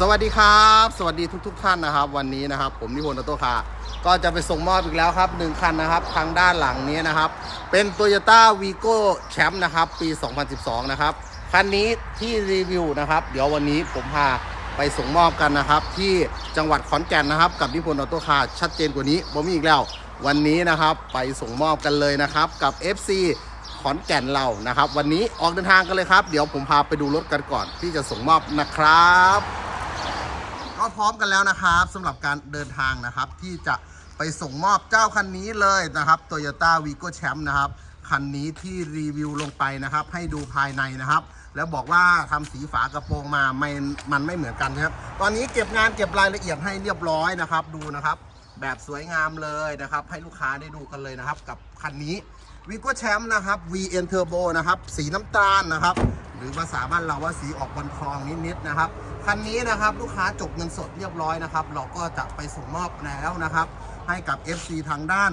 สวัสดีครับ สวัสดีทุกๆท่านนะครับ วันนี้นะครับ ผมนิพนธ์ออโตคาก็จะไปส่งมอบอีกแล้วครับหนึ่งคันนะครับทางด้านหลังนี้นะครับ เป็น Toyota Vigo Champ นะครับ ปี 2012 นะครับ คันนี้ที่รีวิวนะครับ เดี๋ยววันนี้ผมพาไปส่งมอบกันนะครับ ที่จังหวัดขอนแก่นนะครับ กับนิพนธ์ออโตคาชัดเจนกว่านี้ผมมีอีกแล้ว วันนี้นะครับไปส่งมอบกันเลยนะครับกับ FC ขอนแก่นเรานะครับ วันนี้ออกเดินทางกันเลยครับ เดี๋ยวผมพาไปดูรถกันก่อนที่จะส่งมอบนะครับ ก็พร้อมกันแล้วนะครับสำหรับการเดินทางนะครับ ที่จะไปส่งมอบเจ้าคันนี้เลยนะครับ Toyota Vigo Champ นะครับ คันนี้ที่รีวิวลงไปนะครับ ให้ดูภายในนะครับ แล้วบอกว่าทำสีฝากระโปรงมาไม่มันไม่เหมือนกันครับ ตอนนี้เก็บงานเก็บรายละเอียดให้เรียบร้อยนะครับ ดูนะครับ แบบสวยงามเลยนะครับ ให้ลูกค้าได้ดูกันเลยนะครับ กับคันนี้ Vigo Champ นะครับ VN Turbo นะครับ สีน้ำตาลนะครับ หรือภาษาบ้านเราว่าสีออกบอลทองนิดๆนะครับ คันนี้นะครับลูกค้าจบเงินสดเรียบร้อยนะครับ เราก็จะไปส่งมอบแล้วนะครับ ให้กับ FC ทางด้าน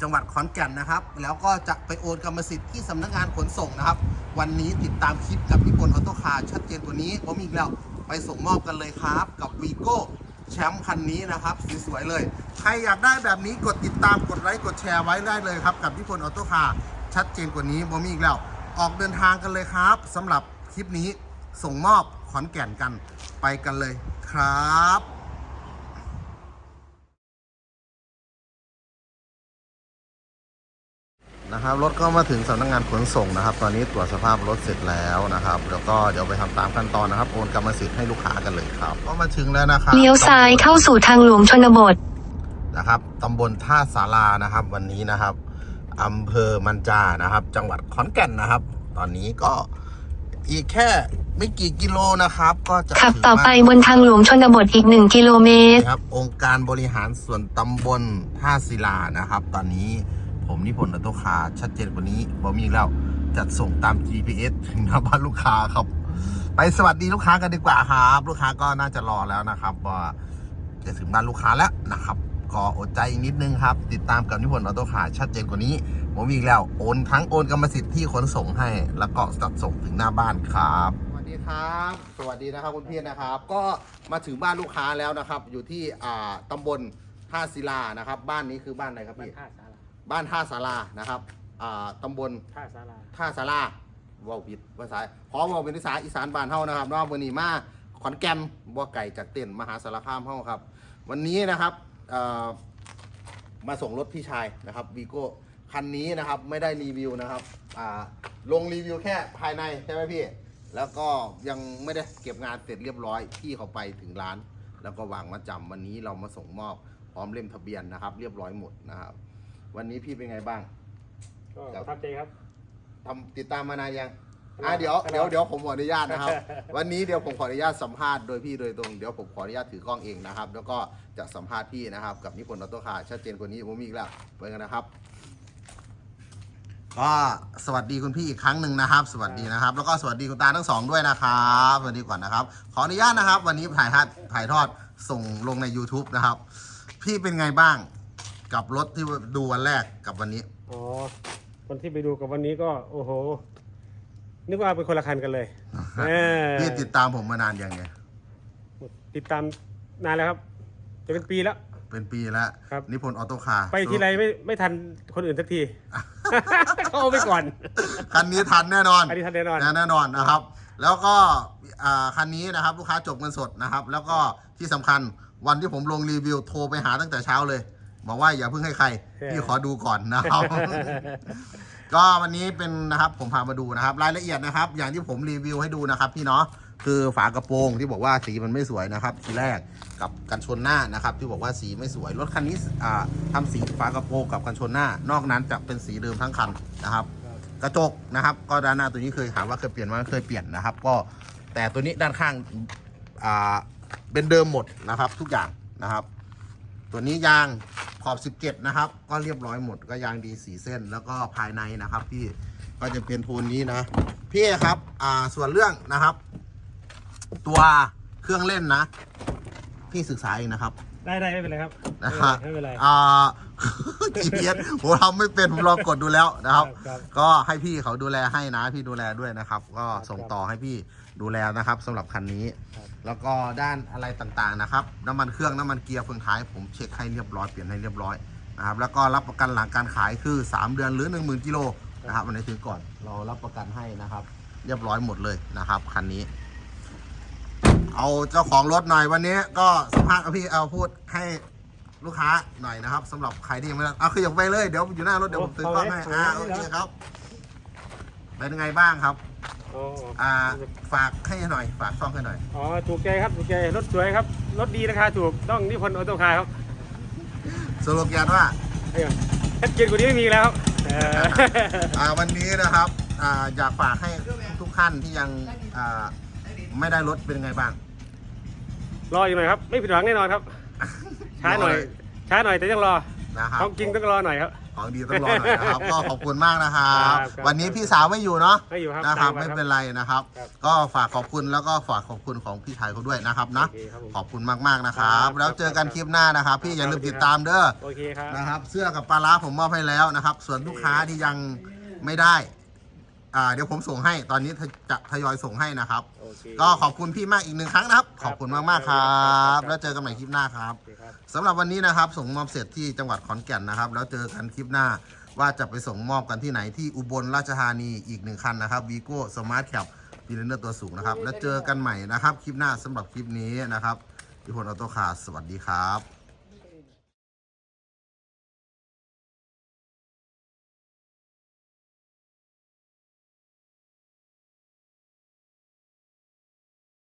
จังหวัดขอนแก่นนะครับ แล้วก็จะไปโอนกรรมสิทธิ์ที่สำนักงานขนส่งนะครับ วันนี้ติดตามคลิปกับนิพนออโต้คาร์ชัดเจนกว่านี้ผมอีกแล้วไปส่งมอบกันเลยครับ กับวีโก้แชมป์คันนี้นะครับสวยๆเลย ใครอยากได้แบบนี้กดติดตามกดไลค์กดแชร์ไว้ได้เลยครับ กับนิพนออโต้คาร์ชัดเจนกว่านี้ผมมีอีกแล้ว ออกเดินทางกันเลยครับสำหรับคลิปนี้ ส่งมอบขอนแก่นกันไปกันเลยครับนะครับรถก็มาถึงสำนักงานขนส่งนะครับ ตอนนี้ตรวจสภาพรถเสร็จแล้วนะครับแล้วก็เดี๋ยวไปทำตามขั้นตอนนะครับโอนกรรมสิทธิ์ให้ลูกค้ากันเลยครับ ก็มาถึงแล้วนะครับเลี้ยวซ้ายเข้าสู่ทางหลวงชนบทนะครับตำบลท่าสารานะครับ วันนี้นะครับอำเภอมันจานะครับ จังหวัดขอนแก่นนะครับ ตอนนี้ก็ อีกแค่ไม่กี่กิโลนะครับ ก็จะขับถึงต่อไปบนทางหลวงชนบทอีก 1 กิโลเมตรนะครับ องค์การบริหารส่วนตำบลท่าศิลานะครับ ตอนนี้ผมนิพนธ์ออโต้คาร์ชัดเจนกว่านี้ผมมีอีกแล้วจัดส่งตาม GPS ถึงหน้าบ้านลูกค้าครับ ไปสวัสดีลูกค้ากันดีกว่าครับ ลูกค้าก็น่าจะรอแล้วนะครับว่าจะถึงบ้านลูกค้าแล้วนะครับก็อดใจอีกนิดนึงครับ ติดตามกับนิพนธ์ออโต้คาร์ชัดเจนกว่านี้ ผมมีอีกแล้ว โอนทั้งโอนกรรมสิทธิ์ที่ขนส่งให้ แล้วก็จัดส่งถึงหน้าบ้านครับ สวัสดีครับ สวัสดีนะครับคุณพี่นะครับ ก็มาถึงบ้านลูกค้าแล้วนะครับ อยู่ที่อ่าตำบลท่าศิลานะครับ บ้านนี้คือบ้านอะไรครับบ้านพี่ ท่าสาราบ้านท่าศาลานะครับอ่าตำบลท่าสาราท่าศาลาเว่าผิดภาษาขอเว่าเป็นภาษาอีสานบ้านเฮานะครับเนอกวันนี้มาขอนแก่นบัวไก่จากเต้นมหาสารคามเฮาครับ วันนี้นะครับเอ่อมาส่งรถพี่ชายนะครับวีโก้ คันนี้นะครับไม่ได้รีวิวนะครับอ่าลงรีวิวแค่ภายในใช่ไหมพี่ แล้วก็ยังไม่ได้เก็บงานเสร็จเรียบร้อยพี่เขาไปถึงร้าน แล้วก็วางมาจำวันนี้เรามาส่งมอบพร้อมเล่มทะเบียนนะครับ เรียบร้อยหมดนะครับ วันนี้พี่เป็นไงบ้างก็ครับประทับใจครับทำติดตามมานานยังตลอดอะเดี๋ยวตลอดเดี๋ยวเดี๋ยวผมขออนุญาตนะครับ วันนี้เดี๋ยวผมขออนุญาตสัมภาษณ์โดยพี่โดยตรงเดี๋ยวผมขออนุญาตถือกล้องเองนะครับ แล้วก็จะสัมภาษณ์พี่นะครับ กับนิพนธ์ออโต้คาร์ชัดเจนกว่านี้ผมมีอีกแล้วไปกันนะครับ ก็สวัสดีคุณพี่อีกครั้งหนึ่งนะครับ สวัสดีนะครับ แล้วก็สวัสดีคุณตาทั้งสองด้วยนะครับสวัสดีก่อนนะครับ ขออนุญาตนะครับ วันนี้ถ่ายทอดถ่ายทอดส่งลงใน YouTube นะครับ พี่เป็นไงบ้างกับรถที่ดูวันแรกกับวันนี้ อ๋อคนที่ไปดูกับวันนี้ก็โอ้โห นึกว่าเป็นคนละคันกันเลยเออพี่ติดตามผมมานานยังไงติดตามนานแล้วครับ จะเป็นปีแล้ว เป็นปีแล้วครับนิพนธ์ออโต้คาร์ไปทีไรไม่ไม่ทันคนอื่นสักที เขาเอาไปก่อน คันนี้ทันแน่นอนอันนี้ทันแน่นอน แน่นอนนะครับ แล้วก็อ่าคันนี้นะครับลูกค้าจบเงินสดนะครับ แล้วก็ที่สำคัญวันที่ผมลงรีวิวโทรไปหาตั้งแต่เช้าเลย บอกว่าอย่าเพิ่งให้ใครพี่ขอดูก่อนนะครับ ก็วันนี้เป็นนะครับผมพามาดูนะครับ รายละเอียดนะครับ อย่างที่ผมรีวิวให้ดูนะครับ พี่เนาะคือฝากระโปรงที่บอกว่าสีมันไม่สวยนะครับ ทีแรกกับกันชนหน้านะครับ ที่บอกว่าสีไม่สวยรถคันนี้อ่าทำสีฝากระโปรงกับกันชนหน้า นอกนั้นจะเป็นสีเดิมทั้งคันนะครับ กระจกนะครับ ก็ด้านหน้าตัวนี้เคยถามว่าเคยเปลี่ยนไหมเคยเปลี่ยนนะครับ ก็แต่ตัวนี้ด้านข้างเป็นเดิมหมดนะครับ ทุกอย่างนะครับ ตัวนี้ยาง ขอบ 17 นะครับ ก็เรียบร้อยหมดก็ยางดีสีเส้นแล้วก็ภายในนะครับ พี่ก็จะเป็นโทนนี้นะพี่ครับอ่าส่วนเรื่องนะครับ ตัวเครื่องเล่นนะ พี่ศึกษาเองนะครับ ได้ได้ไม่เป็นไรครับ นะครับไม่เป็นไร อ่า GPS ผมทำไม่เป็นผมลองกดดูแล้วนะครับ ครับ ก็ให้พี่เขาดูแลให้นะพี่ดูแลด้วยนะครับ ก็ส่งต่อให้พี่ดูแลนะครับสำหรับคันนี้ ครับ แล้วก็ด้านอะไรต่างๆนะครับ น้ำมันเครื่องน้ำมันเกียร์เฟืองท้ายผมเช็คให้เรียบร้อยเปลี่ยนให้เรียบร้อยนะครับแล้วก็รับประกันหลังการขายคือ 3 เดือนหรือ 1 0,000กิโลนะครับวันไหนถึงก่อนเรารับประกันให้นะครับ เรียบร้อยหมดเลยนะครับคันนี้ เอาเจ้าของรถหน่อยวันนี้ก็สัมภาษณ์กับพี่เอาพูดให้ ลูกค้าหน่อยนะครับสำหรับใครที่ยังไม่ได้เอาคืออย่าไปเลยเดี๋ยวอยู่หน้ารถเดี๋ยวผมซื้อกล้องให้อ่าโอเคครับเป็นยังไงบ้างครับอ๋ออ่าฝากให้หน่อย ฝากช่องให้หน่อยอ๋อถูกใจครับถูกใจรถสวยครับรถดีราคาถูกต้องนิพนธ์ออโต้คาร์ครับสโลแกนว่าเอ้ยชัดเจนกว่านี้ไม่มีแล้วครับเอออ่าวันนี้นะครับอ่าอยากฝากให้ทุกท่านที่ยังอ่าไม่ได้รถเป็นยังไงบ้างรออยู่หน่อยครับ ไม่ผิดหวังแน่นอนครับ ช้าหน่อยรอเลยช้าหน่อยแต่ยังรอนะครับของจริงต้องรอหน่อยครับ ของดีต้องรอหน่อยนะครับ ก็ขอบคุณมากนะครับ ครับครับวันนี้พี่สาวไม่อยู่เนาะไม่อยู่ครับนะครับตามมาไม่ครับเป็นไรนะครับ ครับ ก็ฝากขอบคุณแล้วก็ฝากขอบคุณของพี่ชายเขาด้วยนะครับนะ โอเคครับผม ขอบคุณมากๆนะครับ ครับแล้วเจอกันครับคลิปหน้านะครับ พี่อย่าลืมครับติดตามเด้อ โอเคครับ นะครับเสื้อกับปลาร้าผมมอบให้แล้วนะครับ ส่วนลูกค้าที่ยังไม่ได้ อ่าเดี๋ยวผมส่งให้ตอนนี้จะทยอยส่งให้นะครับโอเค ก็ขอบคุณพี่มากอีกหนึ่งครั้งนะครับคขรับอบคุณมากๆครัครับบแล้วเจอกันใหม่คลิปหน้าครับโอเคครับสำหรับวันนี้นะครับส่งมอบเสร็จที่จังหวัดขอนแก่นนะครับ แล้วเจอกันคลิปหน้าว่าจะไปส่งมอบกันที่ไหนที่อุบลราชธานีอีกหนึ่งคันนะครับวีโก้สมาร์ทแคปปีเลนเนอร์ตัวสูงนะครับ แล้วเจอกันใหม่นะครับ คลิปหน้าสำหรับคลิปนี้นะครับพิพลออโต้คาร์สวัสดีครับ